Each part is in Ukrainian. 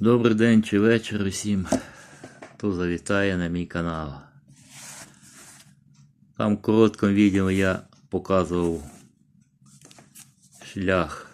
Добрий день чи вечір усім, хто завітає на мій канал. Там в короткому відео я показував шлях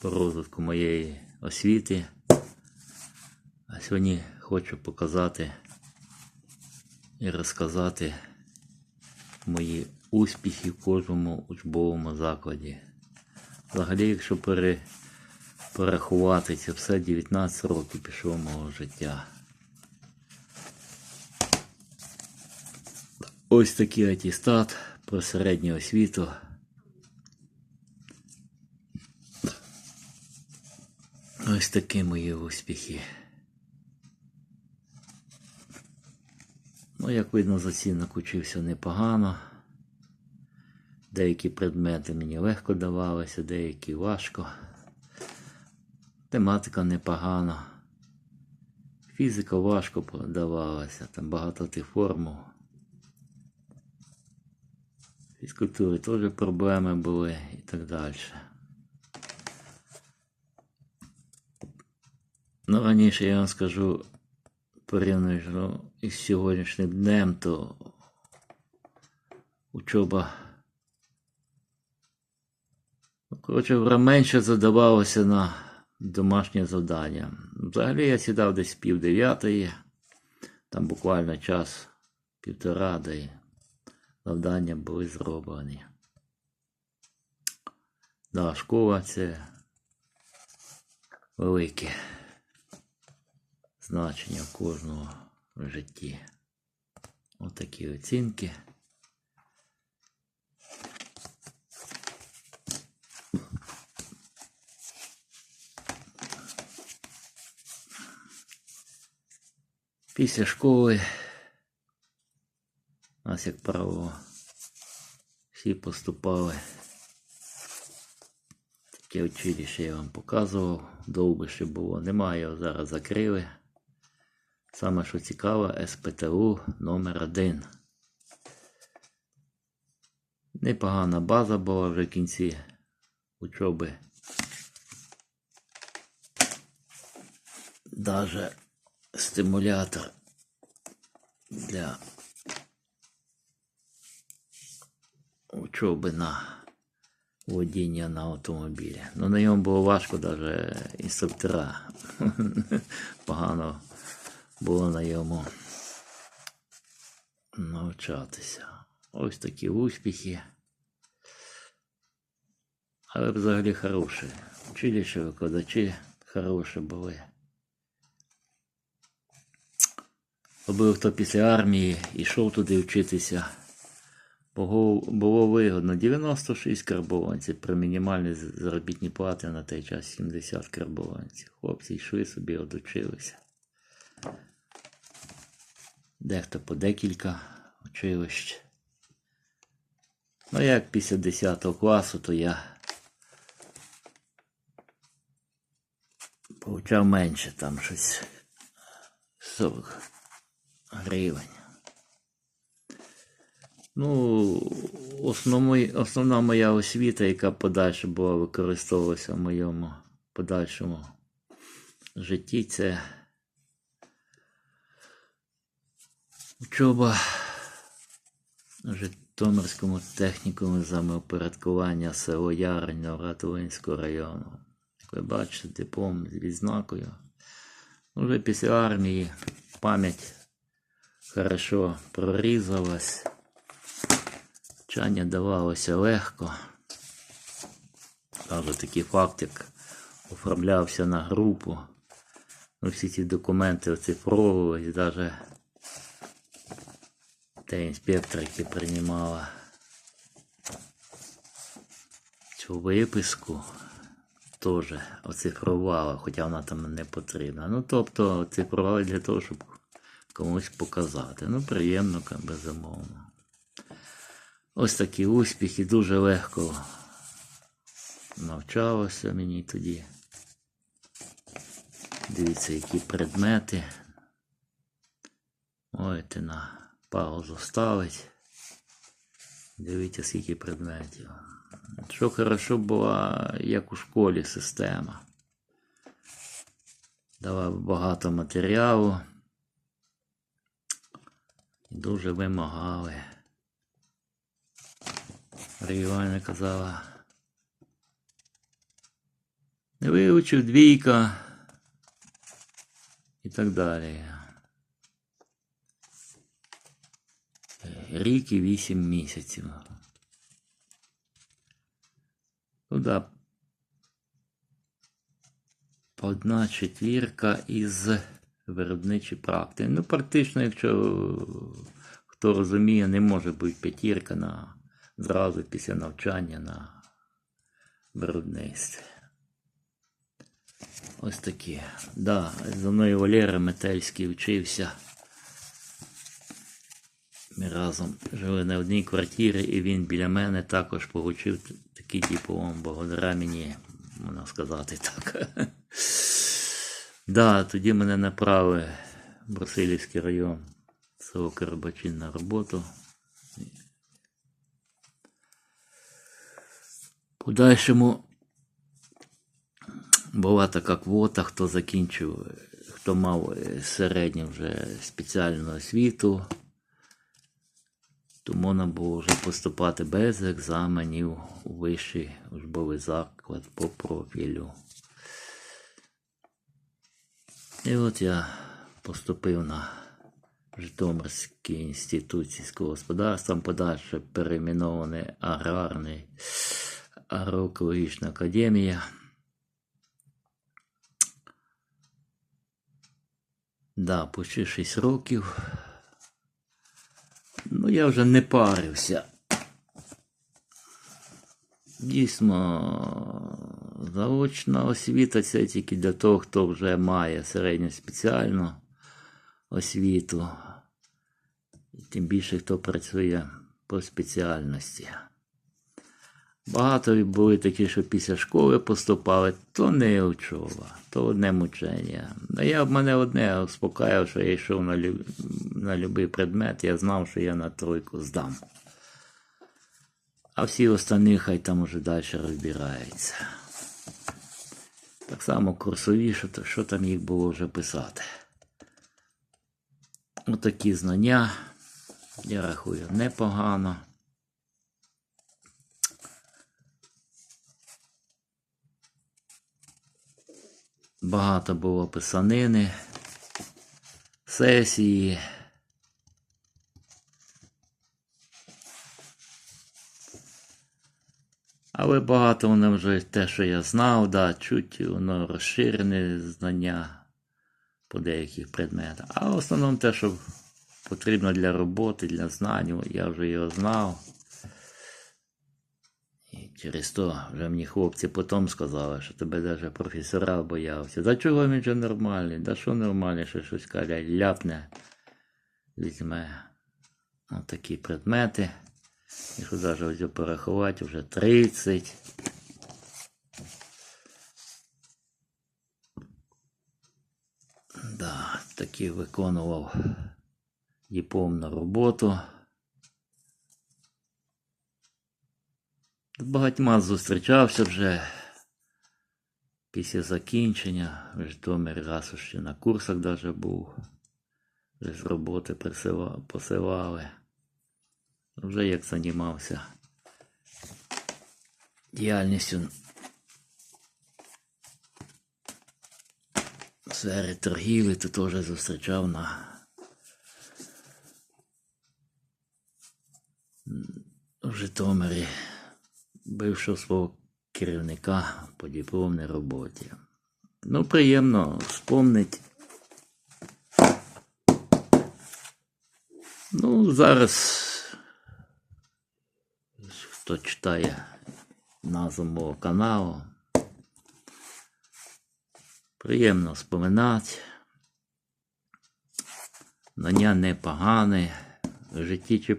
по розвитку моєї освіти. А сьогодні хочу показати і розказати мої успіхи в кожному учбовому закладі. Взагалі, якщо пере, порахувати, це все 19 років пішло мого життя. Ось такий атестат про середню освіту. Ось такі мої успіхи. Ну, як видно, з оцінок учився непогано. Деякі предмети мені легко давалися, деякі важко. Тематика непогана. Фізика важко давалася, там багато тих формул. Фізкультури теж проблеми були і так далі. Ну, раніше я вам скажу, порівнюючи ну, із сьогоднішнім днем, то учоба. Ну, Коротше, менше задавалося на домашнє завдання. Взагалі я сідав десь пів дев'ятої, там буквально час півтора, де завдання були зроблені. Да, школа це велике значення кожного в житті. Отакі оцінки. Після школи нас, як правило, всі поступали. Таке училище я вам показував. Довго ще було. Немає, його зараз закрили. Саме що цікаво, СПТУ номер 1 Непогана база була вже в кінці учоби. Даже стимулятор для учоби на водіння на автомобілі. Ну на ньому було важко навіть інструктора. Погано було на йому навчатися. Ось такі успіхи. Але взагалі хороші. Училище, викладачі хороші були. Робив хто після армії йшов туди вчитися. Було, вигодно 96 карбованців при мінімальній заробітній платі на той час 70 карбованців. Хлопці йшли собі, одучилися. Дехто по декілька училищ. Ну, як після 10 класу, то я получав менше там щось 40 гривень. Ну, основний, основна моя освіта, яка подальше була використовувалася в моєму подальшому житті, це учоба в Житомирському технікумі самоопорядкування село Ярень Новгород-Волинського району. Як ви бачите, диплом з відзнакою. Уже після армії пам'ять хорошо прорізалась. Вчання давалося легко. Навіть такий факт, як оформлявся на групу. Ну, всі ці документи оцифровувались, навіть та інспектор, який приймала цю виписку, теж оцифрувала, хоча вона там не потрібна. Ну, тобто оцифрували для того, щоб комусь показати. Ну, приємно, безумовно. Ось такі успіхи, дуже легко навчалося мені тоді. Дивіться, які предмети. Можете на паузу ставить. Дивіться, скільки предметів. Що хорошо була, як у школі система. давав багато матеріалу. Дуже вимагали. Івановна казала. Не вивчив двійка і так далі. Рік і вісім місяців. Туди одна четвірка із виробничої практики. Ну, практично, якщо хто розуміє, не може бути п'ятірка на зразу після навчання на виробництві. Ось такі. Да, зі мною Валера Метельський вчився. Ми разом жили на одній квартирі, і він біля мене також отримав такий диплом, благодаря мені, можна сказати так. Да, тоді мене направили в Брусилівський район, село Карабачин на роботу. Подальшому була така квота, хто закінчив, хто мав е, середню вже спеціальну освіту, то можна було вже поступати без екзаменів у вищий учбовий заклад по профілю. І от я поступив на Житомирський інститут сільського господарства, подальше перейменований аграрний агроекологічна академія. Да, почти 6 років. Ну, я вже не парився. Дійсно, заочна освіта це тільки для того, хто вже має середню спеціальну освіту. І тим більше, хто працює по спеціальності. Багато були такі, що після школи поступали, то не учоба, то одне мучення. А я в мене одне успокаював, що я йшов на, люб... на будь-який предмет, я знав, що я на тройку здам. А всі останні хай там уже далі розбираються. Так само курсові, то- що там їх було вже писати. Отакі знання, я рахую, непогано. Багато було писанини, сесії. Але багато воно вже те, що я знав, да, чуть воно розширене знання по деяких предметах. А в основному те, що потрібно для роботи, для знань, я вже його знав. І через то вже мені хлопці потім сказали, що тебе навіть професора боявся. Да чого він же нормальний? Да що нормальний, що щось каже, ляпне, візьме отакі предмети. Якщо навіть ось порахувати, вже 30. Да, таки виконував дипломну роботу. Багатьма зустрічався вже після закінчення. В Житомирі раз ще на курсах даже був. З роботи посилали. Вже як займався діяльністю в сфері торгівлі, то теж зустрічав на Житомирі бившого свого керівника по дипломній роботі. Ну, приємно вспомнить. Ну, зараз хто читає назву мого каналу. Приємно споминати. Знання непогане. В житті чи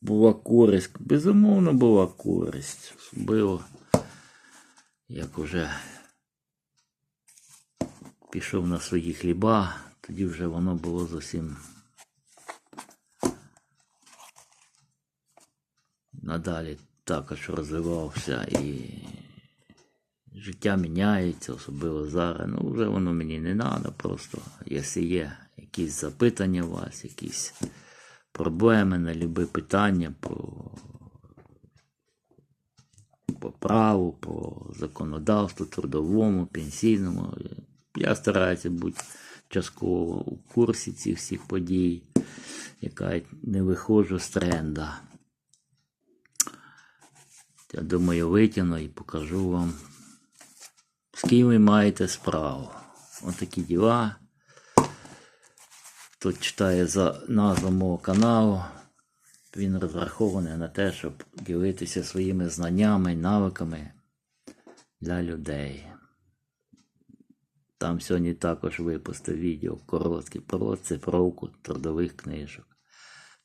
була користь. Безумовно була користь. Було, як уже пішов на свої хліба, тоді вже воно було зовсім надалі також розвивався і життя міняється, особливо зараз. Ну, вже воно мені не треба. Просто, якщо є якісь запитання у вас, якісь проблеми на любі питання по, по праву, по законодавству, трудовому, пенсійному. Я стараюся бути частково у курсі цих всіх подій, яка не виходжу з тренда. Я думаю, витягну і покажу вам, з ким ви маєте справу. Отакі діла. Хто читає за назву мого каналу, він розрахований на те, щоб ділитися своїми знаннями, навиками для людей. Там сьогодні також випустив відео коротке про цифровку трудових книжок.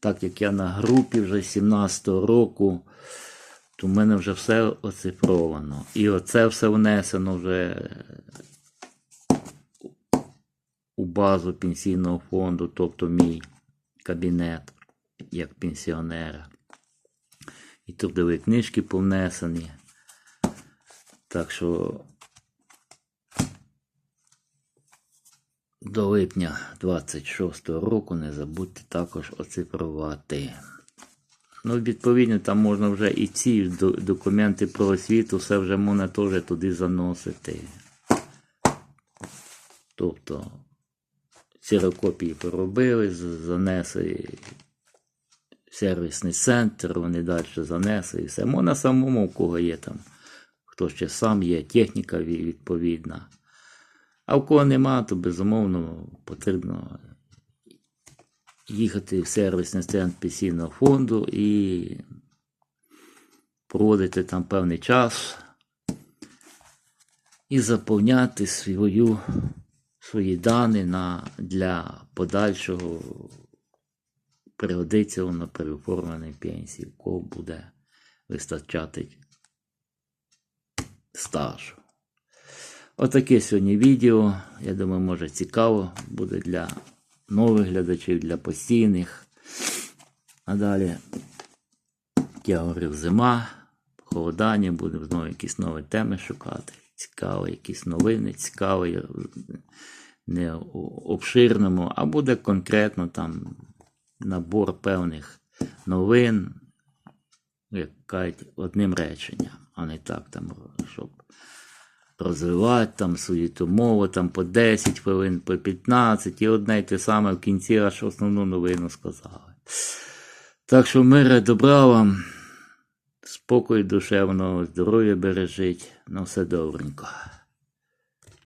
Так як я на групі вже 17-го року, то в мене вже все оцифровано. І оце все внесено вже у базу пенсійного фонду, тобто мій кабінет як пенсіонера. І трудові книжки повнесені. Так що до липня 26 року не забудьте також оцифрувати. Ну, відповідно, там можна вже і ці документи про освіту, все вже можна теж туди заносити. Тобто, ксерокопії поробили, занесли сервісний центр, вони далі занесли і все. Можна самому, у кого є там, хто ще сам є, техніка відповідна. А в кого нема, то безумовно потрібно їхати в сервісний центр пенсійного фонду і проводити там певний час і заповняти свою, свої дані на, для подальшого пригодиться воно при пенсії, в кого буде вистачати стажу. Отаке сьогодні відео. Я думаю, може цікаво буде для нових глядачів, для постійних. А далі, як я говорив, зима, холодання, будемо знову якісь нові теми шукати. Цікаві, якісь новини, цікаві, не обширному, а буде конкретно там набор певних новин, як кажуть, одним реченням, а не так, там, щоб розвивати там свою мову там по 10 хвилин, по 15, і одне й те саме в кінці аж основну новину сказали. Так що мира, добра вам, спокою душевного, здоров'я бережіть, на все добренько.